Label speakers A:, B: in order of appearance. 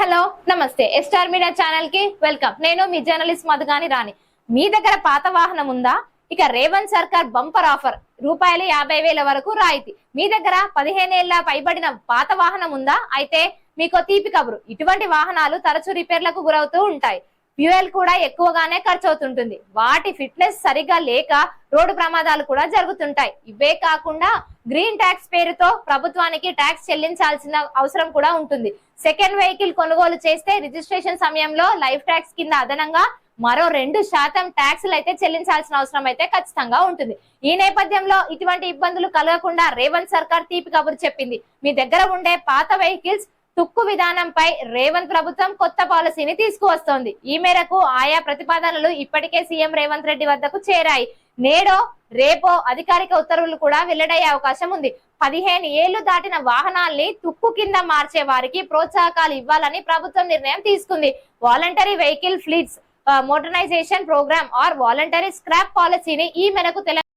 A: Hello నమస్తే. ఎస్టార్ media ఛానల్కి welcome. నేను మీ జర్నలిస్ట్ మధుగాని రాణి. మీ దగ్గర పాత వాహనం ఉందా? ఇక రేవంత్ సర్కార్ బంపర్ ఆఫర్. రూపాయలు యాభై వేల వరకు రాయితీ. మీ దగ్గర పదిహేనేళ్ళ పైబడిన పాత వాహనం ఉందా? అయితే మీకు తీపి కబురు. ఇటువంటి వాహనాలు తరచూ రిపేర్లకు గురవుతూ ఉంటాయి. ఫ్యూయల్ కూడా ఎక్కువగానే ఖర్చు అవుతుంటుంది వాటి ఫిట్నెస్ సరిగా లేక రోడ్డు ప్రమాదాలు కూడా జరుగుతుంటాయి. ఇవే కాకుండా గ్రీన్ ట్యాక్స్ పేరుతో ప్రభుత్వానికి ట్యాక్స్ చెల్లించాల్సిన అవసరం కూడా ఉంటుంది. సెకండ్ వెహికల్ కొనుగోలు చేస్తే రిజిస్ట్రేషన్ సమయంలో లైఫ్ ట్యాక్స్ కింద అదనంగా మరో రెండు శాతం ట్యాక్సులు అయితే చెల్లించాల్సిన అవసరం అయితే ఖచ్చితంగా ఉంటుంది. ఈ నేపథ్యంలో ఇటువంటి ఇబ్బందులు కలగకుండా రేవంత్ సర్కార్ తీపి కబురు చెప్పింది. మీ దగ్గర ఉండే పాత వెహికల్స్ తుక్కు విధానంపై రేవంత్ ప్రభుత్వం కొత్త పాలసీని తీసుకువస్తోంది. ఈ మేరకు ఆయా ప్రతిపాదనలు ఇప్పటికే సీఎం రేవంత్ రెడ్డి వద్దకు చేరాయి. నేడో రేపో అధికారిక ఉత్తర్వులు కూడా వెల్లడయ్యే అవకాశం ఉంది. పదిహేను ఏళ్ళు దాటిన వాహనాల్ని తుక్కు కింద మార్చే వారికి ప్రోత్సాహకాలు ఇవ్వాలని ప్రభుత్వం నిర్ణయం తీసుకుంది. Voluntary vehicle fleets modernisation programme or voluntary scrap పాలసీని ఈ మేరకు తెలంగాణ